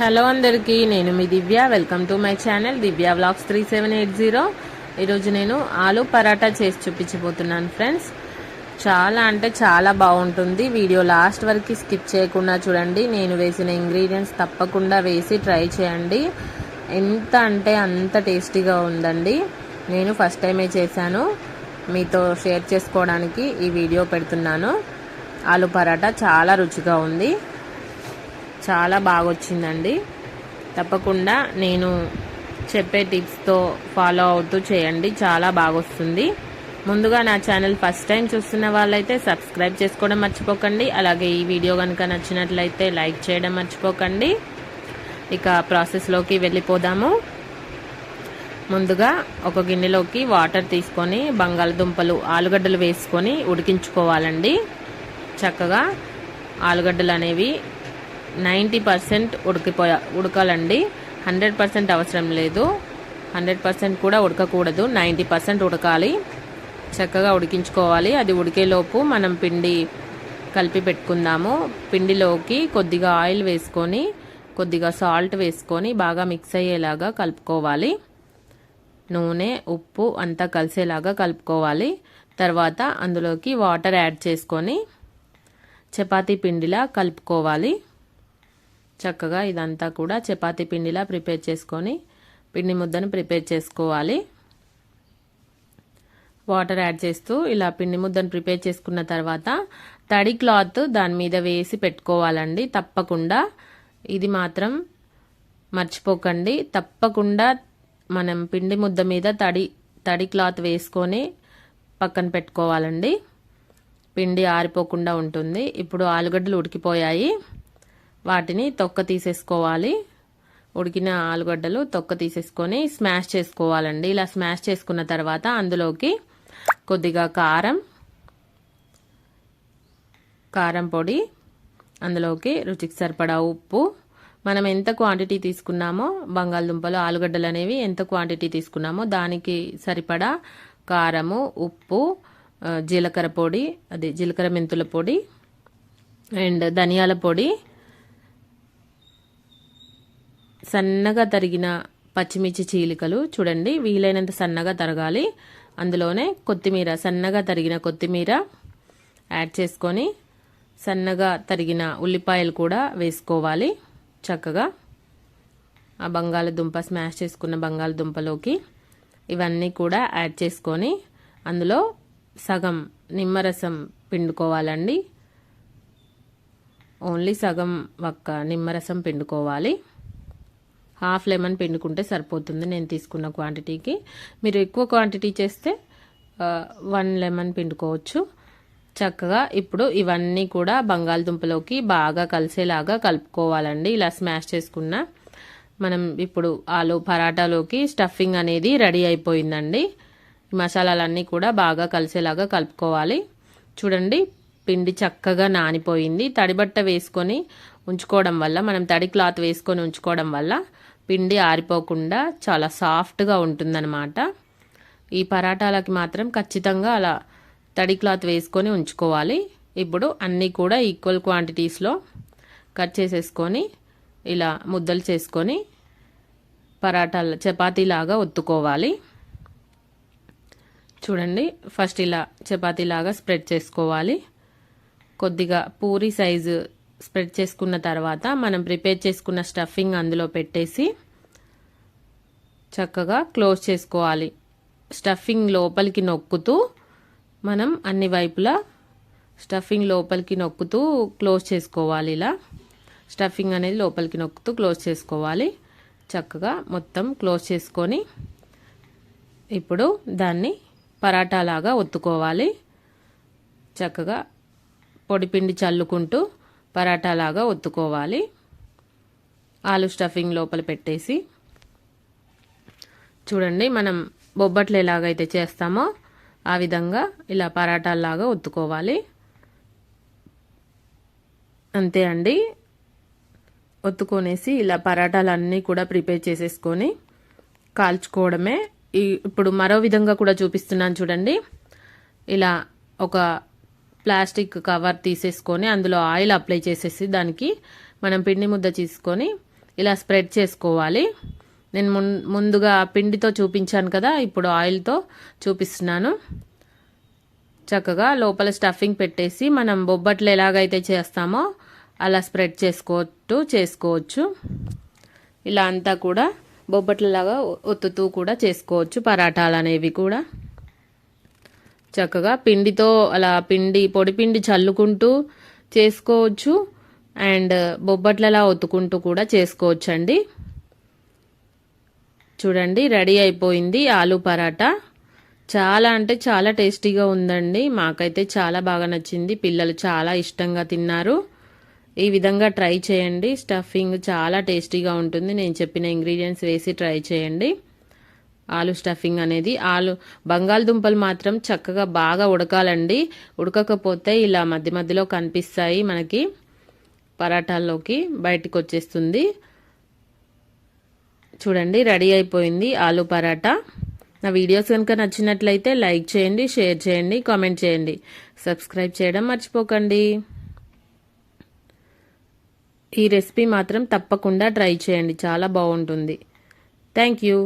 Hello అందరికీ నేను మీ Divya. Welcome to my channel Divya vlogs three seven eight zero. ఈరోజు నేను ఆలు పరాటా చేసి చూపించబోతున్నాను ఫ్రెండ్స్. చాలా అంటే చాలా బాగుంటుంది. వీడియో లాస్ట్ వరకు స్కిప్ చేయకుండా చూడండి. నేను వేసిన ఇంగ్రీడియంట్స్ తప్పకుండా వేసి ట్రై చేయండి. ఎంత అంటే అంత టేస్టీగా ఉందండి. నేను ఫస్ట్ టైమే చేశాను. మీతో షేర్ చేసుకోవడానికి ఈ వీడియో పెడుతున్నాను. ఆలు పరాటా చాలా రుచిగా ఉంది. చాలా బాగా వచ్చిందండి తప్పకుండా నేను చెప్పే టిప్స్తో ఫాలో అవుతూ చేయండి. చాలా బాగా వస్తుంది ముందుగా నా ఛానల్ ఫస్ట్ టైం చూస్తున్న వాళ్ళైతే సబ్స్క్రైబ్ చేసుకోవడం మర్చిపోకండి. అలాగే ఈ వీడియో కనుక నచ్చినట్లయితే లైక్ చేయడం మర్చిపోకండి. ఇక ప్రాసెస్లోకి వెళ్ళిపోదాము. ముందుగా ఒక గిన్నెలోకి వాటర్ తీసుకొని బంగాళదుంపలు ఆలుగడ్డలు వేసుకొని ఉడికించుకోవాలండి. చక్కగా ఆలుగడ్డలు అనేవి నైంటీ పర్సెంట్ ఉడికిపోయా ఉడకాలండి. హండ్రెడ్ పర్సెంట్ అవసరం లేదు. హండ్రెడ్ పర్సెంట్ కూడా ఉడకకూడదు. నైంటీ పర్సెంట్ ఉడకాలి. చక్కగా ఉడికించుకోవాలి. అది ఉడికేలోపు మనం పిండి కలిపి పెట్టుకుందాము. పిండిలోకి కొద్దిగా ఆయిల్ వేసుకొని కొద్దిగా సాల్ట్ వేసుకొని బాగా మిక్స్ అయ్యేలాగా కలుపుకోవాలి. నూనె ఉప్పు అంతా కలిసేలాగా కలుపుకోవాలి. తర్వాత అందులోకి వాటర్ యాడ్ చేసుకొని చపాతీ పిండిలా కలుపుకోవాలి. చక్కగా ఇదంతా కూడా చపాతీ పిండిలా ప్రిపేర్ చేసుకొని పిండి ముద్దను ప్రిపేర్ చేసుకోవాలి. వాటర్ యాడ్ చేస్తూ ఇలా పిండి ముద్దను ప్రిపేర్ చేసుకున్న తర్వాత తడి క్లాత్ దాని మీద వేసి పెట్టుకోవాలండి. తప్పకుండా. ఇది మాత్రం మర్చిపోకండి. తప్పకుండా మనం పిండి ముద్ద మీద తడి తడి క్లాత్ వేసుకొని పక్కన పెట్టుకోవాలండి. పిండి ఆరిపోకుండా ఉంటుంది. ఇప్పుడు ఆలుగడ్డలు ఉడికిపోయాయి. వాటిని తొక్క తీసేసుకోవాలి. ఉడికిన ఆలుగడ్డలు తొక్క తీసేసుకొని స్మాష్ చేసుకోవాలండి. ఇలా స్మాష్ చేసుకున్న తర్వాత అందులోకి కొద్దిగా కారం కారం పొడి అందులోకి రుచికి సరిపడా ఉప్పు. మనం ఎంత క్వాంటిటీ తీసుకున్నామో బంగాళదుంపలు ఆలుగడ్డలు అనేవి ఎంత క్వాంటిటీ తీసుకున్నామో దానికి సరిపడా కారము ఉప్పు జీలకర్ర పొడి అది జీలకర్ర మెంతుల పొడి అండ్ ధనియాల పొడి సన్నగా తరిగిన పచ్చిమిర్చి చీలికలు చూడండి. వీలైనంత సన్నగా తరగాలి. అందులోనే కొత్తిమీర సన్నగా తరిగిన కొత్తిమీర యాడ్ చేసుకొని సన్నగా తరిగిన ఉల్లిపాయలు కూడా వేసుకోవాలి చక్కగా. ఆ బంగాళదుంప స్మాష్ చేసుకున్న బంగాళదుంపలోకి ఇవన్నీ కూడా యాడ్ చేసుకొని అందులో సగం నిమ్మరసం పిండుకోవాలండి. ఓన్లీ సగం ఒక్క నిమ్మరసం పిండుకోవాలి. హాఫ్ లెమన్ పిండుకుంటే సరిపోతుంది నేను తీసుకున్న క్వాంటిటీకి. మీరు ఎక్కువ క్వాంటిటీ చేస్తే వన్ లెమన్ పిండుకోవచ్చు. చక్కగా ఇప్పుడు ఇవన్నీ కూడా బంగాళదుంపలోకి బాగా కలిసేలాగా కలుపుకోవాలండి. ఇలా స్మాష్ చేసుకున్న మనం ఇప్పుడు ఆలు పరాటాలోకి స్టఫింగ్ అనేది రెడీ అయిపోయిందండి. మసాలాలన్నీ కూడా బాగా కలిసేలాగా కలుపుకోవాలి. చూడండి పిండి చక్కగా నానిపోయింది. తడిబట్ట వేసుకొని ఉంచుకోవడం వల్ల మనం తడి క్లాత్ వేసుకొని ఉంచుకోవడం వల్ల పిండి ఆరిపోకుండా చాలా సాఫ్ట్గా ఉంటుందన్నమాట. ఈ పరాటాలకి మాత్రం ఖచ్చితంగా అలా తడి క్లాత్ వేసుకొని ఉంచుకోవాలి. ఇప్పుడు అన్నీ కూడా ఈక్వల్ క్వాంటిటీస్లో కట్ చేసేసుకొని ఇలా ముద్దలు చేసుకొని పరాటాల చపాతీలాగా ఒత్తుకోవాలి. చూడండి ఫస్ట్ ఇలా చపాతీలాగా స్ప్రెడ్ చేసుకోవాలి. కొద్దిగా పూరి సైజు స్ప్రెడ్ చేసుకున్న తర్వాత మనం ప్రిపేర్ చేసుకున్న స్టఫింగ్ అందులో పెట్టేసి చక్కగా క్లోజ్ చేసుకోవాలి. స్టఫింగ్ లోపలికి నొక్కుతూ మనం అన్ని వైపులా స్టఫింగ్ లోపలికి నొక్కుతూ క్లోజ్ చేసుకోవాలి ఇలా. స్టఫింగ్ అనేది లోపలికి నొక్కుతూ క్లోజ్ చేసుకోవాలి. చక్కగా మొత్తం క్లోజ్ చేసుకొని ఇప్పుడు దాన్ని పరాటాలాగా ఒత్తుకోవాలి. చక్కగా పొడిపిండి చల్లుకుంటూ పరాటాలాగా ఒత్తుకోవాలి. ఆలు స్టఫింగ్ లోపల పెట్టేసి. చూడండి మనం బొబ్బట్లు ఎలాగైతే చేస్తామో ఆ విధంగా ఇలా పరాటాల్లాగా ఒత్తుకోవాలి. అంతే అండి. ఒత్తుకొనేసి ఇలా పరాటాలన్నీ కూడా ప్రిపేర్ చేసేసుకొని కాల్చుకోవడమే. ఇప్పుడు మరో విధంగా కూడా చూపిస్తున్నాను చూడండి. ఇలా ఒక ప్లాస్టిక్ కవర్ తీసేసుకొని అందులో ఆయిల్ అప్లై చేసేసి దానికి మనం పిండి ముద్ద తీసుకొని ఇలా స్ప్రెడ్ చేసుకోవాలి. నేను ముందుగా పిండితో చూపించాను కదా ఇప్పుడు ఆయిల్తో చూపిస్తున్నాను. చక్కగా లోపల స్టఫింగ్ పెట్టేసి మనం బొబ్బట్లు ఎలాగైతే చేస్తామో అలా స్ప్రెడ్ చేసుకోవచ్చు చేసుకోవచ్చు. ఇలా అంతా కూడా బొబ్బట్లలాగా ఒత్తుతూ కూడా చేసుకోవచ్చు పరాటాలు అనేవి కూడా. చక్కగా పిండితో అలా పిండి పొడి పిండి చల్లుకుంటూ చేసుకోవచ్చు. అండ్ బొబ్బట్లలా ఒత్తుకుంటూ కూడా చేసుకోవచ్చు అండి చూడండి రెడీ అయిపోయింది ఆలు పరాటా. చాలా అంటే చాలా టేస్టీగా ఉందండి. మాకైతే చాలా బాగా నచ్చింది. పిల్లలు చాలా ఇష్టంగా తిన్నారు. ఈ విధంగా ట్రై చేయండి. స్టఫింగ్ చాలా టేస్టీగా ఉంటుంది. నేను చెప్పిన ఇంగ్రీడియంట్స్ వేసి ట్రై చేయండి. ఆలు స్టఫింగ్ అనేది ఆలు బంగాళదుంపలు మాత్రం చక్కగా బాగా ఉడకాలండి. ఉడకకపోతే ఇలా మధ్య మధ్యలో కనిపిస్తాయి మనకి పరాటాల్లోకి బయటికి వచ్చేస్తుంది చూడండి రెడీ అయిపోయింది ఆలు పరాటా. నా వీడియోస్ కనుక నచ్చినట్లయితే లైక్ చేయండి షేర్ చేయండి కామెంట్ చేయండి. సబ్స్క్రైబ్ చేయడం మర్చిపోకండి. ఈ రెసిపీ మాత్రం తప్పకుండా ట్రై చేయండి చాలా బాగుంటుంది. Thank you.